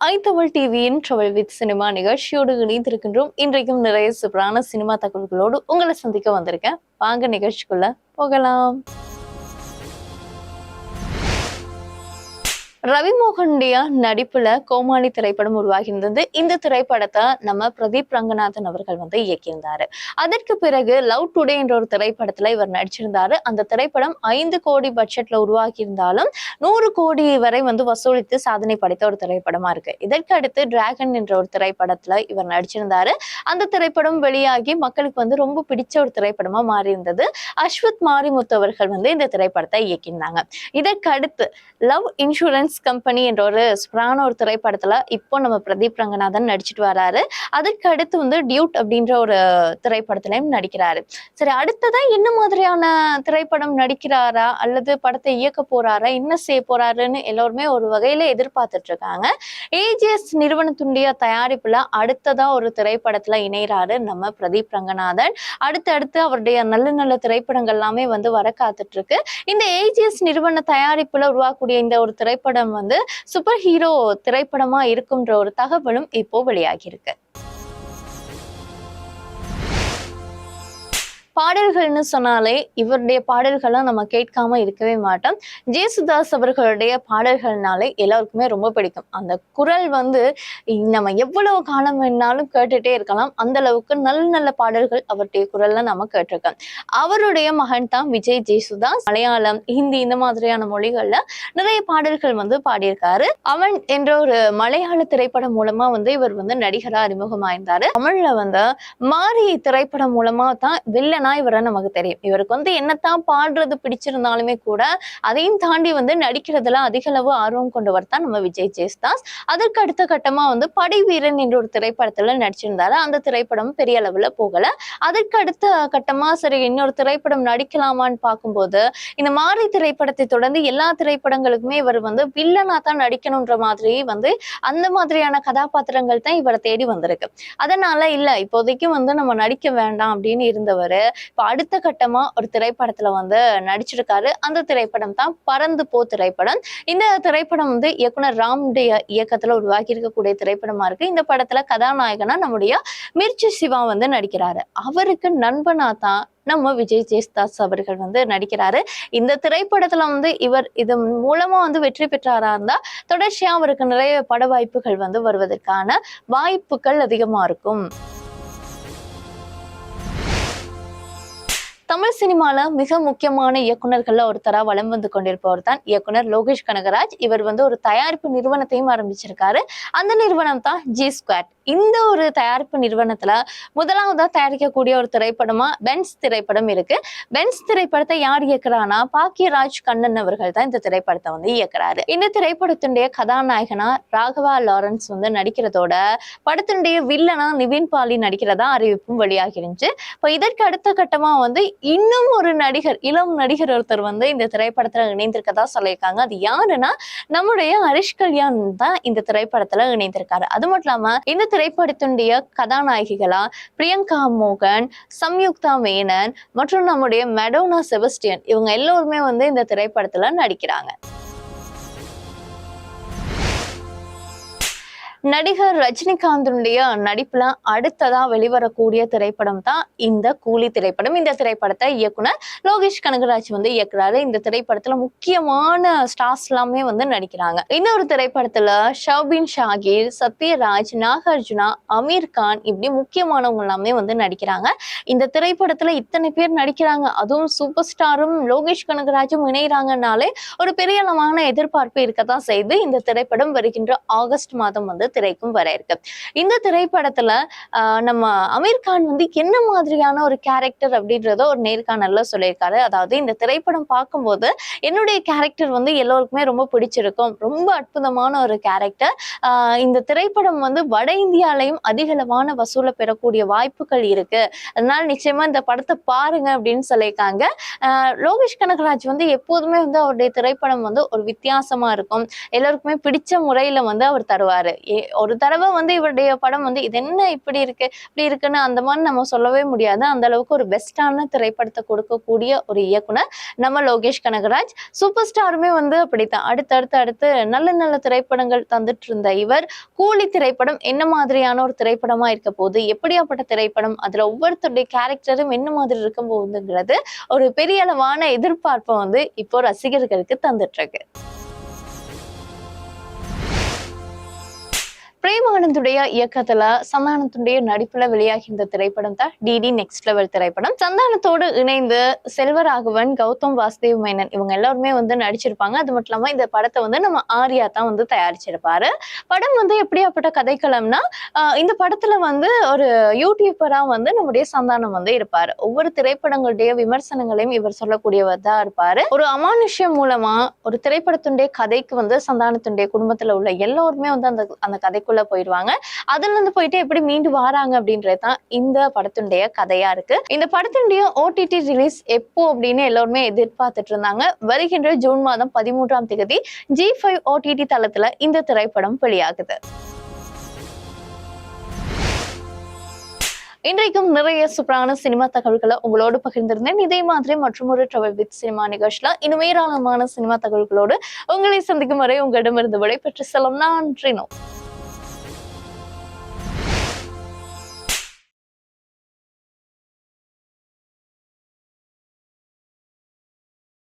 ஐ டிவியின் travel with cinema நிகழ்ச்சியோடு இணைந்திருக்கின்றோம். இன்றைக்கும் நிறைய சூப்பரான சினிமா தகவல்களோடு உங்களை சந்திக்க வந்திருக்கேன். வாங்க நிகழ்ச்சிக்குள்ள போகலாம். ரவிமோகனுடைய நடிப்புல கோமாளி திரைப்படம் உருவாகியிருந்தது. இந்த திரைப்படத்தை நம்ம பிரதீப் ரங்கநாதன் அவர்கள் வந்து இயக்கியிருந்தாரு. அதற்கு பிறகு லவ் டுடே என்ற ஒரு திரைப்படத்துல இவர் நடிச்சிருந்தாரு. அந்த திரைப்படம் ஐந்து கோடி பட்ஜெட்ல உருவாக்கி இருந்தாலும் நூறு கோடி வரை வந்து வசூலித்து சாதனை படைத்த ஒரு திரைப்படமா இருக்கு. இதற்கு அடுத்து டிராகன் என்ற ஒரு திரைப்படத்துல இவர் நடிச்சிருந்தாரு. அந்த திரைப்படம் வெளியாகி மக்களுக்கு வந்து ரொம்ப பிடிச்ச ஒரு திரைப்படமா மாறி இருந்தது அஸ்வத் மாரிமுத்து அவர்கள் வந்து இந்த திரைப்படத்தை இயக்கியிருந்தாங்க. இதற்கு அடுத்து லவ் இன்சூரன்ஸ் கம்பெனி என்ற ஒரு சூப்பரான ஒரு திரைப்படத்துல இப்போ நம்ம பிரதீப் ரங்கநாதன் நடிச்சிட்டு வராரு. அதற்கு அடுத்து வந்து டியூட் அப்படின்ற ஒரு திரைப்படத்திலையும் நடிக்கிறாரு. சரி அடுத்ததா என்ன மாதிரியான திரைப்படம் நடிக்கிறாரா அல்லது படத்தை இயக்க போறாரா என்ன செய்ய போறாருன்னு எல்லோருமே ஒரு வகையில எதிர்பார்த்துட்டு இருக்காங்க. ஏஜிஎஸ் நிறுவனத்துடைய தயாரிப்புல அடுத்ததா ஒரு திரைப்படத்துல இணைகிறாரு நம்ம பிரதீப் ரங்கநாதன். அடுத்தடுத்து அவருடைய நல்ல நல்ல திரைப்படங்கள் எல்லாமே வந்து வர காத்துட்டு இருக்கு. இந்த ஏஜிஎஸ் நிறுவன தயாரிப்புல உருவாக்கக்கூடிய இந்த ஒரு திரைப்படம் வந்து சூப்பர் ஹீரோ திரைப்படமா இருக்கும்ன்ற ஒரு தகவலும் இப்போ வெளியாகி பாடல்கள்னு சொன்னாலே இவருடைய பாடல்களை நம்ம கேட்காம இருக்கவே மாட்டோம். ஜேசுதாஸ் அவர்களுடைய பாடல்கள்னாலே எல்லாருக்குமே ரொம்ப பிடிக்கும். அந்த குரல் வந்து நம்ம எவ்வளவு காலம் வேணாலும் கேட்டுட்டே இருக்கலாம். அந்த அளவுக்கு நல்ல நல்ல பாடல்கள் அவருடைய குரல்ல நம்ம கேட்டிருக்கோம். அவருடைய மகன் தான் விஜய் ஜேசுதாஸ். மலையாளம் ஹிந்தி இந்த மாதிரியான மொழிகள்ல நிறைய பாடல்கள் வந்து பாடியிருக்காரு. அவன் என்ற ஒரு மலையாள திரைப்படம் மூலமா வந்து இவர் வந்து நடிகரா அறிமுகமாயிருந்தாரு. தமிழ்ல வந்து மாரி திரைப்படம் மூலமா தான் வில்லனா இவரை நமக்கு தெரியும். இவருக்கு வந்து என்னத்தான் பாடுறது பிடிச்சிருந்தாலுமே கூட அதையும் தாண்டி வந்து நடிக்கிறதுல அதிக அளவு ஆர்வம் கொண்டவர் தான் நம்ம விஜய் ஜேஸ்தாஸ் அதற்கு அடுத்த கட்டமா வந்து படை வீரன் என்ற ஒரு திரைப்படத்துல நடிச்சிருந்தாரு. அந்த திரைப்படம் பெரிய அளவுல போகல. அதற்கு அடுத்த கட்டமா சரி இன்னொரு திரைப்படம் நடிக்கலாமான்னு பார்க்கும்போது இந்த மாதிரி திரைப்படத்தை தொடர்ந்து எல்லா திரைப்படங்களுக்குமே இவர் வந்து வில்லனா தான் நடிக்கணுன்ற மாதிரி வந்து அந்த மாதிரியான கதாபாத்திரங்கள் தான் இவரை தேடி வந்திருக்கு. அதனால இல்ல இப்போதைக்கு வந்து நம்ம நடிக்க வேண்டாம் அப்படின்னு இருந்தவர் இப்ப அடுத்த கட்டமா ஒரு திரைப்படத்துல வந்து நடிச்சிருக்காரு. அந்த திரைப்படம் தான் பறந்து போ திரைப்படம். இந்த திரைப்படம் வந்து இயக்குனர் ராமுடைய இயக்கத்துல உருவாக்கி இருக்கக்கூடிய திரைப்படமா இருக்கு. இந்த படத்துல கதாநாயகனா நம்முடைய மிர்ச்சி சிவா வந்து நடிக்கிறாரு. அவருக்கு நண்பனா தான் நம்ம விஜய் ஜெயஸ்தாஸ் அவர்கள் வந்து நடிக்கிறாரு. இந்த திரைப்படத்துல வந்து இவர் இது மூலமா வந்து வெற்றி பெற்றாரா இருந்தா தொடர்ச்சியா அவருக்கு நிறைய பட வாய்ப்புகள் வந்து வருவதற்கான வாய்ப்புகள் அதிகமா இருக்கும். தமிழ் சினிமால மிக முக்கியமான இயக்குநர்கள்ல ஒருத்தரா வலம் வந்து கொண்டிருப்பவர் தான் இயக்குனர் லோகேஷ் கனகராஜ். இவர் வந்து ஒரு தயாரிப்பு நிறுவனத்தையும் ஆரம்பிச்சிருக்காரு. அந்த நிறுவனம் தான் ஜி ஸ்குவாட் இந்த ஒரு தயாரிப்பு நிறுவனத்துல முதலாவதா தயாரிக்கக்கூடிய ஒரு திரைப்படமா பென்ஸ் திரைப்படம் இருக்கு. பென்ஸ் திரைப்படத்தை யார் இயக்குறானா பாக்கியராஜ் கண்ணன் அவர்கள் தான் இந்த திரைப்படத்தை வந்து இயக்குறாரு. இந்த திரைப்படத்தினுடைய கதாநாயகனா ராகவா லாரன்ஸ் வந்து நடிக்கிறதோட படத்தினுடைய வில்லனா நிவின் பாலி நடிக்கிறதா அறிவிப்பும் வெளியாகி இருந்துச்சு. இப்போ இதற்கு அடுத்த கட்டமா வந்து இன்னும் ஒரு நடிகர் இளம் நடிகர் ஒருத்தர் வந்து இந்த திரைப்படத்துல இணைந்திருக்கதா சொல்லியிருக்காங்க. அது யாருன்னா நம்முடைய ஹரிஷ் கல்யாண் தான் இந்த திரைப்படத்துல இணைந்திருக்காரு. அது மட்டும் இல்லாம இந்த திரைப்படத்துடைய கதாநாயகிகளா பிரியங்கா மோகன் சம்யுக்தா மேனன் மற்றும் நம்முடைய மெடோனா செபஸ்டியன் இவங்க எல்லோருமே வந்து இந்த திரைப்படத்துல நடிக்கிறாங்க. நடிகர் ரஜினிகாந்தனுடைய நடிப்புல அடுத்ததா வெளிவரக்கூடிய திரைப்படம் தான் இந்த கூலி திரைப்படம். இந்த திரைப்படத்தை இயக்குனர் லோகேஷ் கனகராஜ் வந்து இயக்குறாரு. இந்த திரைப்படத்துல முக்கியமான ஸ்டார்ஸ் எல்லாமே வந்து நடிக்கிறாங்க. இந்த ஒரு திரைப்படத்துல ஷவுபின் ஷாகிர் சத்யராஜ் நாகார்ஜுனா அமீர் கான் இப்படி முக்கியமானவங்க எல்லாமே வந்து நடிக்கிறாங்க. இந்த திரைப்படத்துல இத்தனை பேர் நடிக்கிறாங்க. அதுவும் சூப்பர் ஸ்டாரும் லோகேஷ் கனகராஜும் இணைகிறாங்கனாலே ஒரு பெரிய அளவான எதிர்பார்ப்பு இருக்கத்தான் செய்து இந்த திரைப்படம் வருகின்ற ஆகஸ்ட் மாதம் வந்து திரைக்கும் வர இருக்கு. இந்த திரைப்படத்துல நம்ம அமீர் கான் வந்து என்ன மாதிரியான ஒரு கேரக்டர் அப்படின்றத ஒரு நேர்காணல்ல சொல்லியிருக்காரு. அதாவது இந்த திரைப்படம் பார்க்கும்போது என்னுடைய கேரக்டர் வந்து எல்லோருக்குமே ரொம்ப பிடிச்சிருக்கும். ரொம்ப அற்புதமான ஒரு கேரக்டர் ஆஹ் இந்த திரைப்படம் வந்து வட இந்தியாலையும் அதிகளவான வசூலை பெறக்கூடிய வாய்ப்புகள் இருக்கு. அதனால நிச்சயமா இந்த படத்தை பாருங்க அப்படின்னு சொல்லியிருக்காங்க. ஆஹ் லோகேஷ் கனகராஜ் வந்து எப்போதுமே வந்து அவருடைய திரைப்படம் வந்து ஒரு வித்தியாசமா இருக்கும். எல்லாருக்குமே பிடிச்ச முறையில வந்து அவர் தருவாரு. ஒரு தடவை வந்து இவருடைய படம் வந்து இது என்ன இப்படி இருக்கு? இப்படி இருக்குன்னு அந்த மாதிரி நம்ம சொல்லவே முடியாது. அந்த அளவுக்கு ஒரு பெஸ்டான திரைப்படத்தை கொடுக்கக்கூடிய ஒரு இயக்குனர் நம்ம லோகேஷ் கனகராஜ். சூப்பர் ஸ்டாருமே வந்து அப்படித்தான். அடுத்தடுத்து அடுத்து நல்ல நல்ல திரைப்படங்கள் தந்துட்டு இருந்த இவர். கூலி திரைப்படம் என்ன மாதிரியான ஒரு திரைப்படமா இருக்க போகுது? எப்படியாப்பட்ட திரைப்படம்? அதுல ஒவ்வொருத்தருடைய கேரக்டரும் என்ன மாதிரி இருக்க போகுதுங்கிறது ஒரு பெரிய அளவான எதிர்பார்ப்பை வந்து இப்போ ரசிகர்களுக்கு தந்துட்டு இருக்கு பிரேமானந்துடைய இயக்கத்துல சந்தானத்துடைய நடிப்புல வெளியாகி இந்த திரைப்படம் தான் டிடி நெக்ஸ்ட் லெவல் திரைப்படம். சந்தானத்தோடு இணைந்து செல்வராகவன் கௌதம் வாசுதேவ் மேனன் இவங்க எல்லாருமே வந்து நடிச்சிருப்பாங்க. அது மட்டும் இல்லாம இந்த படத்தை வந்து நம்ம ஆர்யா தான் வந்து தயாரிச்சிருப்பாரு. படம் வந்து எப்படியாப்பட்ட கதைக்களம்னா ஆஹ் இந்த படத்துல வந்து ஒரு யூடியூபரா வந்து நம்முடைய சந்தானம் வந்து இருப்பாரு. ஒவ்வொரு திரைப்படங்களுடைய விமர்சனங்களையும் இவர் சொல்லக்கூடியவர் தான் இருப்பாரு. ஒரு அமானுஷ்யம் மூலமா ஒரு திரைப்படத்துடைய கதைக்கு வந்து சந்தானத்துடைய குடும்பத்துல உள்ள எல்லோருமே வந்து அந்த அந்த கதைக்குள்ள உள்ள போயிடுவாங்க அதுல இருந்து போயிட்டு எப்படி மீண்டு வராங்க அப்படின்றது தான் இந்த படத்தினுடைய கதையா இருக்கு. இந்த படத்தினுடைய ஓடிடி ரிலீஸ் எப்போ அப்படின்னு எல்லோருமே எதிர்பார்த்துட்டு இருந்தாங்க. வருகின்ற ஜூன் மாதம் பதிமூன்றாம் தேதி ஜி ஃபைவ் ஓடிடி தளத்துல இந்த திரைப்படம் வெளியாகுது. இன்றைக்கும் நிறைய சூப்பரான சினிமா தகவல்களை உங்களோடு பகிர்ந்திருந்தேன். இதே மாதிரி மற்றும் ஒரு ட்ரவல் வித் சினிமா நிகழ்ச்சியில இன்னும் ஏராளமான சினிமா தகவல்களோடு உங்களை சந்திக்கும் வரை உங்களிடமிருந்து விடைபெற்று செல்லும். நான் நோ